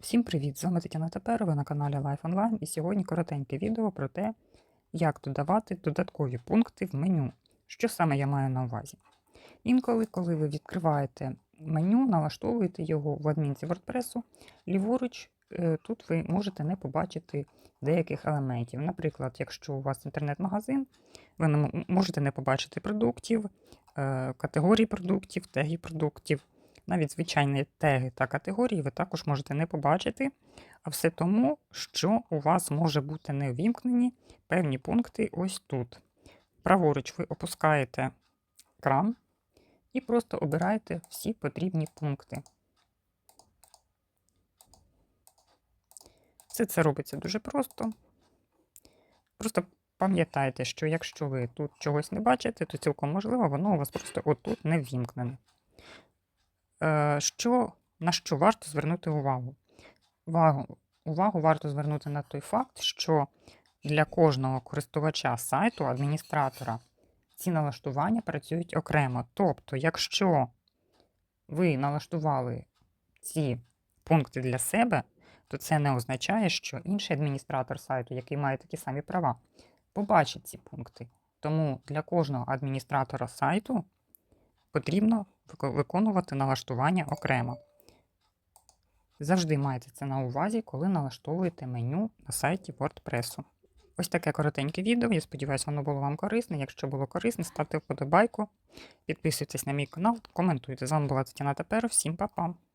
Всім привіт! З вами Тетяна Тепер, ви на каналі Life Online і сьогодні коротеньке відео про те, як додавати додаткові пункти в меню. Що саме я маю на увазі? Інколи, коли ви відкриваєте меню, налаштовуєте його в адмінці WordPress, ліворуч е, тут ви можете не побачити деяких елементів. Наприклад, якщо у вас інтернет-магазин, ви можете не побачити продуктів, е, категорії продуктів, теги продуктів. Навіть звичайні теги та категорії ви також можете не побачити, а все тому, що у вас може бути не увімкнені певні пункти ось тут. Праворуч ви опускаєте кран і просто обираєте всі потрібні пункти. Все це робиться дуже просто. Просто пам'ятайте, що якщо ви тут чогось не бачите, то цілком можливо, воно у вас просто отут не ввімкнене. Е, Що, на що варто звернути увагу? Увагу, увагу варто звернути на той факт, що для кожного користувача сайту, адміністратора, ці налаштування працюють окремо. Тобто, якщо ви налаштували ці пункти для себе, то це не означає, що інший адміністратор сайту, який має такі самі права, побачить ці пункти. Тому для кожного адміністратора сайту потрібно виконувати налаштування окремо. Завжди майте це на увазі, коли налаштовуєте меню на сайті WordPress. Ось таке коротеньке відео. Я сподіваюся, воно було вам корисне. Якщо було корисне, ставте вподобайку, підписуйтесь на мій канал, коментуйте. З вами була Тетяна Тепер. Всім па-па!